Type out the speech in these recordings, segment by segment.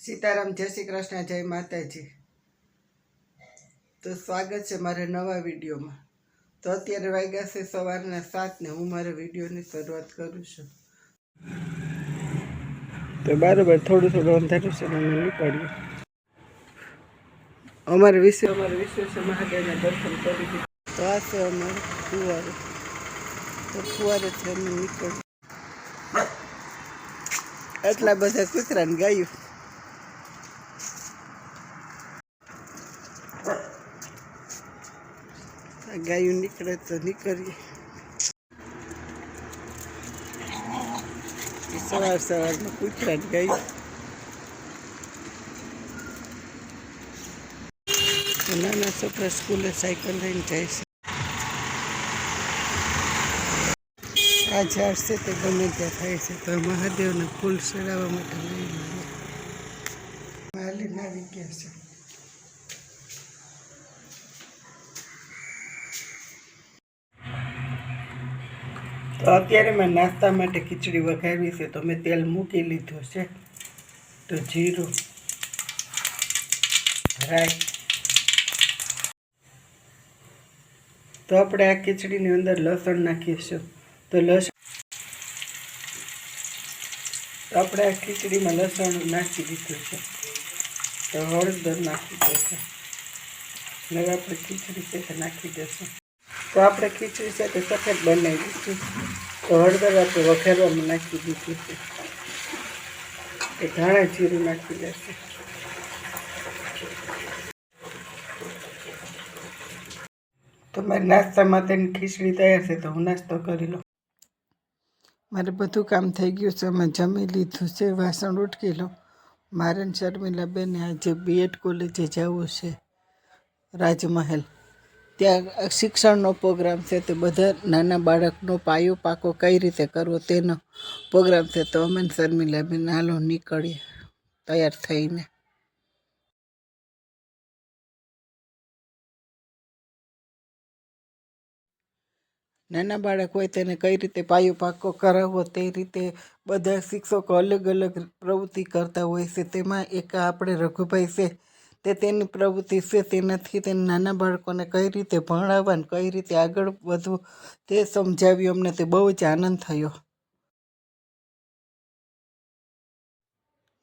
સીતારામ જય શ્રી કૃષ્ણ જય માતાજી. તો સ્વાગત છે મારા નવા વિડીયોમાં. તો અત્યારે વાગ્યા છે સવારના સાત ને હું મારા વિડીયોની શરૂઆત કરું છું. તો બરાબર થોડું થોડું અંધારું છે અમે નીકળ્યું અમારે વિશે અમારે વિશ્વેશ્વર મહાદેવના દર્શન કરી દીધું. તો આ છે અમારું ફુવારો તો ફુવારે છે નીકળ્યું એટલા બધા કૂતરાને ગાયું. ગાયું નીકળે તો નીકળીએ. સવાર સવારમાં કૂતરાને ગાયું. નાના છોકરા સ્કૂલે સાયકલ લઈને જાય છે. આ ઝાડ છે તે ગમે ત્યાં થાય છે, તો મહાદેવને ફૂલ ચડાવવા માટે લઈ લઈએ. માલિન આવી ગયા છે. તો અત્યારે મેં નાસ્તા માટે ખીચડી વઘારવી છે, તો મેં તેલ મૂકી લીધું છે. તો જીરું, રાઈ. તો આપણે આ ખીચડીની અંદર લસણ નાખીશું. તો લસણ આપણે આ ખીચડીમાં લસણ નાખી દીધું છે. તો હળદર નાખી દઈશું હવે આપણે ખીચડી સાથે નાખી દઈશું તો આપણે ખીચડી છે તે સફેદ બનાવી દીધું. તો હળદર આપણે વઘારવામાં નાખી દીધી છે. એ ધાણા જીરું નાખી દેશે તો મારે નાસ્તા માટેની ખીચડી તૈયાર છે તો હું નાસ્તો કરી લઉં. મારે બધું કામ થઈ ગયું છે. મેં જમી લીધું છે, વાસણ ઉટકી લો. મારે શર્મિલા બેને આજે બીએડ કોલેજે જવું છે. રાજમહેલ. ત્યાં શિક્ષણનો પ્રોગ્રામ છે તે બધા નાના બાળકનો પાયો પાકો કઈ રીતે કરવો તેનો પ્રોગ્રામ છે તો અમે શર્મિલા બેન હાલો નીકળીએ, તૈયાર થઈને. નાના બાળક હોય તેને કઈ રીતે પાયો પાકો કરાવવો તે રીતે બધા શિક્ષકો અલગ અલગ પ્રવૃત્તિ કરતા હોય છે. તેમાં એક આપણે રઘુભાઈ છે તે તેની પ્રવૃત્તિ છે તેનાથી તે નાના બાળકોને કઈ રીતે ભણાવવા અને કઈ રીતે આગળ વધવું, તે સમજાવ્યું અમને. તે બહુ જ આનંદ થયો.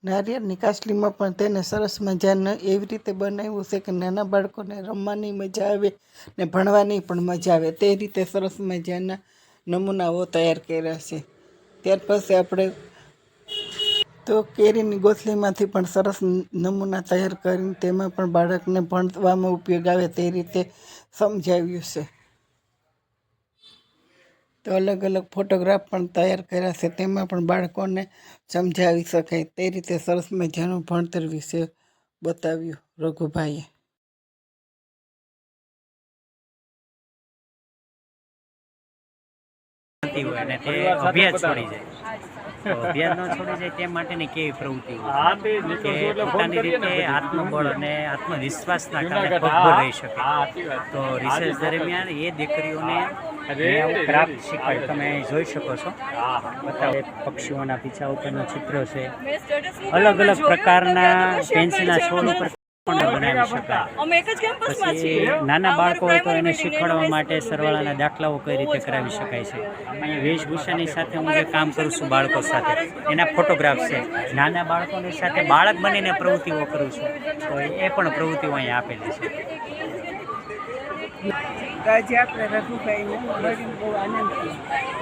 નારિયેળની કાસલીમાં પણ તેને સરસ મજાનું એવી રીતે બનાવ્યું છે કે નાના બાળકોને રમવાની મજા આવે ને ભણવાની પણ મજા આવે. તે રીતે સરસ મજાના નમૂનાઓ તૈયાર કર્યા છે. ત્યાર પછી આપણે તો કેરીની ગોથલીમાંથી પણ સરસ નમૂના તૈયાર કરીને તેમાં પણ બાળકને ભણવામાં ઉપયોગ આવે તે રીતે સમજાવ્યું છે. તો અલગ અલગ ફોટોગ્રાફ પણ તૈયાર કર્યા છે. તેમાં પણ બાળકોને સમજાવી શકાય. તે રીતે સરસ મજાનું ભણતર વિશે બતાવ્યું રઘુભાઈએ. થતી હોય અને તે અભ્યાસ છોડી જાય. તો અભ્યાસ ન છોડી જાય તે માટેની કેવી પ્રવૃત્તિ હોય? કે પોતાની રીતે આત્મબળ અને આત્મવિશ્વાસના કારણે પગભર રહી શકે. તો રિસર્ચ દરમિયાન એ દીકરીઓને ક્રાફ્ટ શીખવાડ તમે જોઈ શકો છો. બતાવે. પક્ષીઓના પીછા ઉપરનું ચિત્ર છે. અલગ અલગ પ્રકારના પેન્સિલના છોડ ઉપર નાના બાળકો હોય તો એને શીખવાડવા માટે સરવાળાના દાખલાઓ કઈ રીતે કરાવી શકાય છે? અહીંયા વેશભૂષાની સાથે હું જે કામ કરું છું બાળકો સાથે. એના ફોટોગ્રાફ છે. નાના બાળકોની સાથે બાળક બનીને પ્રવૃત્તિઓ કરું છું. તો એ પણ પ્રવૃત્તિઓ અહીંયા આપેલી છે. આજે આપણે રઘુભાઈને બહુ આનંદ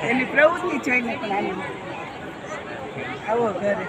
એની પ્રવૃત્તિ જોઈને પણ આનંદ આવો ઘરે.